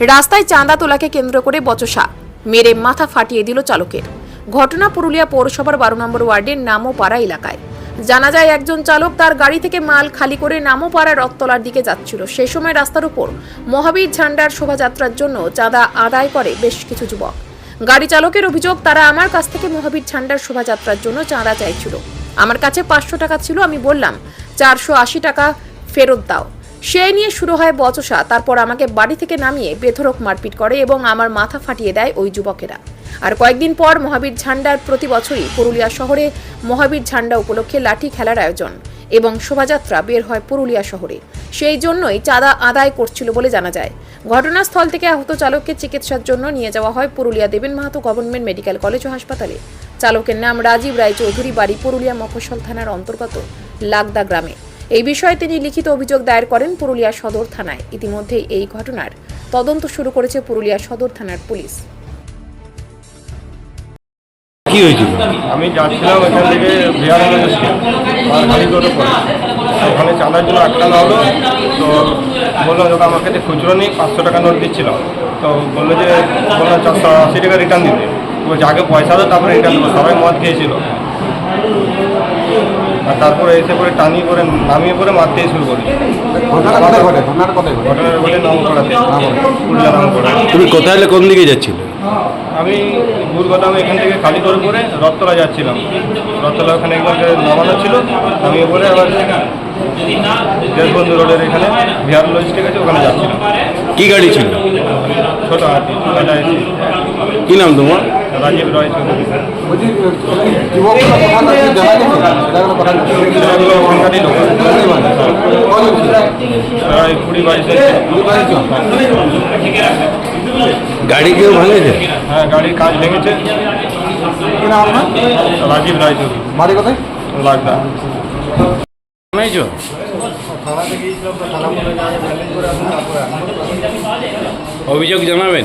রাস্তায় চাঁদা তোলাকে কেন্দ্র করে বচসা। মেরে মাথা ফাটিয়ে দিল চালকের। ঘটনা পুরুলিয়া পৌরসভার বারো নম্বর ওয়ার্ডের নামোপাড়া এলাকায়। জানা যায় একজন চালক তার গাড়ি থেকে মাল খালি করে নামোপাড়া রথতলার দিকে যাচ্ছিল। সে সময় রাস্তার উপর মহাবীর ঝান্ডার শোভাযাত্রার জন্য চাঁদা আদায় করে বেশ কিছু যুবক। গাড়ি চালকের অভিযোগ, তারা আমার কাছ থেকে মহাবীর ঝান্ডার শোভাযাত্রার জন্য চাঁদা চাইছিল। আমার কাছে পাঁচশো টাকা ছিল, আমি বললাম, চারশো আশি টাকা ফেরত দাও। সেই নিয়ে শুরু হয় বচসা। তারপর আমাকে বাড়ি থেকে নামিয়ে বেধরক মারপিট করে এবং আমার মাথা ফাটিয়ে দেয় ওই যুবকেরা। আর কয়েকদিন পর মহাবীর ঝান্ডার প্রতি বছরই পুরুলিয়া শহরে মহাবীর ঝান্ডা উপলক্ষে লাঠি খেলার আয়োজন এবং শোভাযাত্রা বের হয় পুরুলিয়া শহরে। সেই জন্যই চাঁদা আদায় করছিল বলে জানা যায়। ঘটনাস্থল থেকে আহত চালককে চিকিৎসার জন্য নিয়ে যাওয়া হয় Purulia Deben Mahato government medical college ও হাসপাতালে। চালকের নাম রাজীব রায় চৌধুরী বাড়ি পুরুলিয়া মফস্বল থানার অন্তর্গত লাগদা গ্রামে। এই বিষয়ে তিনি লিখিত অভিযোগ দায়ের করেন পুরুলিয়া সদর থানায়। ইতিমধ্যেই এই ঘটনার তদন্ত শুরু করেছে পুরুলিয়া সদর থানার পুলিশ। কি হয়েছিল? আমি যাচ্ছিলাম এখান থেকে বিহারের ওখানে চাঁদার জন্য আটকানো হলো। তো বলল যখন আমার কাছে খুচরো নেই পাঁচশো টাকা নোট দিচ্ছিলাম তো বলল যে বললাম চারশো আশি টাকা রিটার্ন দিতে বলছে আগে পয়সা দাও তারপরে রিটার্ন দেবো। সবাই মদ খেয়েছিল। আর তারপরে এসে পরে টানিয়ে করে নামিয়ে পরে মারতেই শুরু করি কোথায় ঘটে? ঘটনাটা কোথায় ঘটে? ঘটনার বলে নাম পুরুলিয়া নাম করা তুমি কোথায় এলে কোন দিকে যাচ্ছিলে? আমি গুরগাদাম এখান থেকে খালি করে পরে রথতলা যাচ্ছিলাম। রথতলা ওখানে একবার নামানো ছিল আমি পরে আবার দেশবন্ধু রোডের এখানে বিহার লজিস্টিক আছে ওখানে যাচ্ছিলাম। কি গাড়ি ছিল? ছোট হাতি কি নাম তোমার? রাজীব রয় চৌধুরী ওখানকারই লোক প্রায় কুড়ি বাইশ গাড়ি কেউ ভাঙেছে? হ্যাঁ গাড়ির কাজ ভেঙেছে। রাজীব রায় চৌধুরী বাড়ি কোথায়? লাগদা। জানাইছো অভিযোগ জানাবেন?